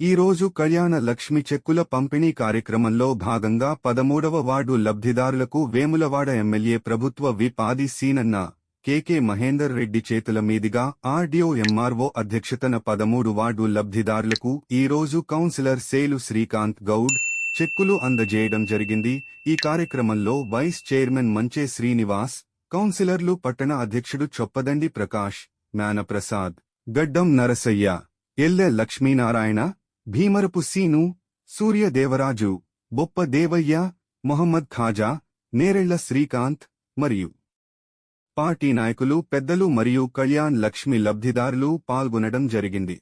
ఈరోజు కళ్యాణ లక్ష్మి చెక్కుల పంపిణీ కార్యక్రమంలో భాగంగా పదమూడవ వార్డు లబ్ధిదారులకు వేములవాడ ఎమ్మెల్యే ప్రభుత్వ విప్ ఆది సీనన్న కెకే మహేందర్ రెడ్డి చేతుల మీదుగా ఆర్డీఓ ఎంఆర్ఓ అధ్యక్షతన పదమూడు వార్డు లబ్ధిదారులకు ఈ రోజు కౌన్సిలర్ సేలు శ్రీకాంత్ గౌడ్ చెక్కులు అందజేయడం జరిగింది. ఈ కార్యక్రమంలో వైస్ చైర్మన్ మంచే శ్రీనివాస్ కౌన్సిలర్లు పట్టణ అధ్యక్షుడు చొప్పదండి ప్రకాష్ జ్ఞానప్రసాద్ గడ్డం నరసయ్య ఎల్లె లక్ష్మీనారాయణ భీమరపు సీను సూర్యదేవరాజు బొప్ప దేవయ్య మొహమ్మద్ ఖాజా నేరెళ్ళ శ్రీకాంత్ మరియు పార్టీ నాయకులు పెద్దలు మరియు కళ్యాణ్ లక్ష్మి లబ్ధిదారులు పాల్గొనడం జరిగింది.